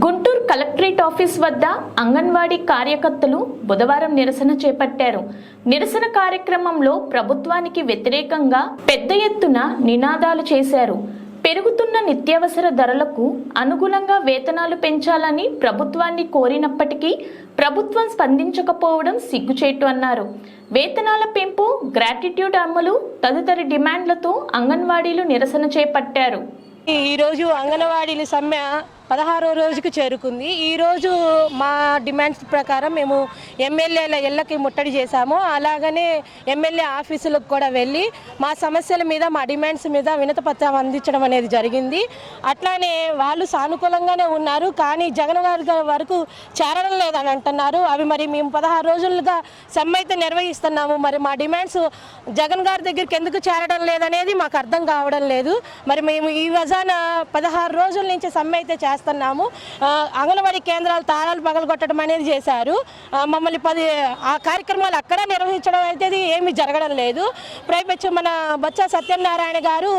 Guntur collectorate office వద్ద అంగన్వాడీ కార్యకర్తలు బుధవారం నిరసన చేపట్టారు. నిరసన కార్యక్రమంలో ప్రభుత్వానికి వ్యతిరేకంగా పెద్ద ఎత్తున నినాదాలు చేశారు. పెరుగుతున్న నిత్యావసర ధరలకు అనుగుణంగా వేతనాలు పెంచాలని ప్రభుత్వాన్ని కోరినప్పటికీ ప్రభుత్వం స్పందించకపోవడం సిగ్గుచేటు అన్నారు. వేతనాల పెంపు గ్రాటిట్యూడ్ అమలు తదితర డిమాండ్లతో అంగన్వాడీలు నిరసన చేపట్టారు. ఈరోజు అంగన్వాడీల సమ్మె పదహారో రోజుకు చేరుకుంది. ఈ రోజు మా డిమాండ్స్ ప్రకారం మేము ఎమ్మెల్యేల ఇళ్ళకి ముట్టడి చేశాము. అలాగనే ఎమ్మెల్యే ఆఫీసులకు కూడా వెళ్ళి మా సమస్యల మీద మా డిమాండ్స్ మీద వినతపత్రం అందించడం అనేది జరిగింది. అట్లానే వాళ్ళు సానుకూలంగానే ఉన్నారు. కానీ జగన్ గారి వరకు చేరడం లేదని అంటున్నారు. అవి మరి మేము పదహారు రోజులుగా సమ్మె అయితే నిర్వహిస్తున్నాము. మరి మా డిమాండ్స్ జగన్ గారి దగ్గరికి ఎందుకు చేరడం లేదనేది మాకు అర్థం కావడం లేదు. మరి మేము ఈ వజాన పదహారు రోజుల నుంచి సమ్మె అయితే చేస్తున్నాము. అంగన్వాడీ కేంద్రాలు తాళాలు పగలగొట్టడం అనేది చేశారు. మమ్మల్ని పది ఆ కార్యక్రమాలు అక్కడ నిర్వహించడం అయితే ఏమీ జరగడం లేదు. ప్రైవేట్ మన బొత్స సత్యనారాయణ గారు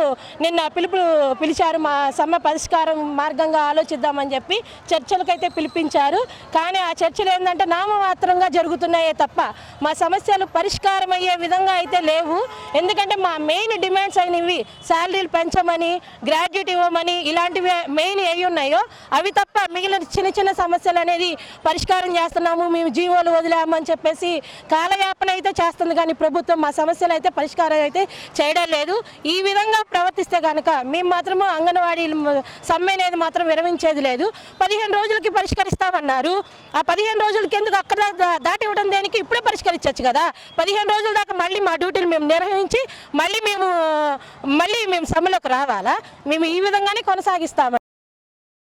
నిన్న పిలుపు పిలిచారు. మా సమ్మె పరిష్కారం మార్గంగా ఆలోచిద్దామని చెప్పి చర్చలకైతే పిలిపించారు. కానీ ఆ చర్చలు ఏంటంటే నామమాత్రంగా జరుగుతున్నాయే తప్ప మా సమస్యలు పరిష్కారం అయ్యే విధంగా అయితే లేవు. ఎందుకంటే మా మెయిన్ డిమాండ్స్ అయినవి శాలరీలు పెంచమని గ్రాడ్యుయేట్ ఇవ్వమని ఇలాంటివి మెయిన్ ఏవి ఉన్నాయో అవి తప్ప మిగిలిన చిన్న చిన్న సమస్యలు అనేది పరిష్కారం చేస్తున్నాము మేము జీవోలు వదిలామని చెప్పేసి కాలయాపన అయితే చేస్తుంది. కానీ ప్రభుత్వం మా సమస్యలు అయితే పరిష్కారం అయితే చేయడం లేదు. ఈ విధంగా ప్రవర్తిస్తే కనుక మేము మాత్రము అంగన్వాడీ సమ్మె అనేది మాత్రం విరమించేది లేదు. పదిహేను రోజులకి పరిష్కరిస్తామన్నారు. ఆ పదిహేను రోజులకి ఎందుకు అక్కడ దాటి ఇవ్వడం దేనికి? ఇప్పుడే పరిష్కరించవచ్చు కదా. పదిహేను రోజుల దాకా మళ్ళీ మా డ్యూటీలు మేము నిర్వహించి మళ్ళీ మేము మళ్ళీ మేము సమ్మెలోకి రావాలా? మేము ఈ విధంగానే కొనసాగిస్తాము.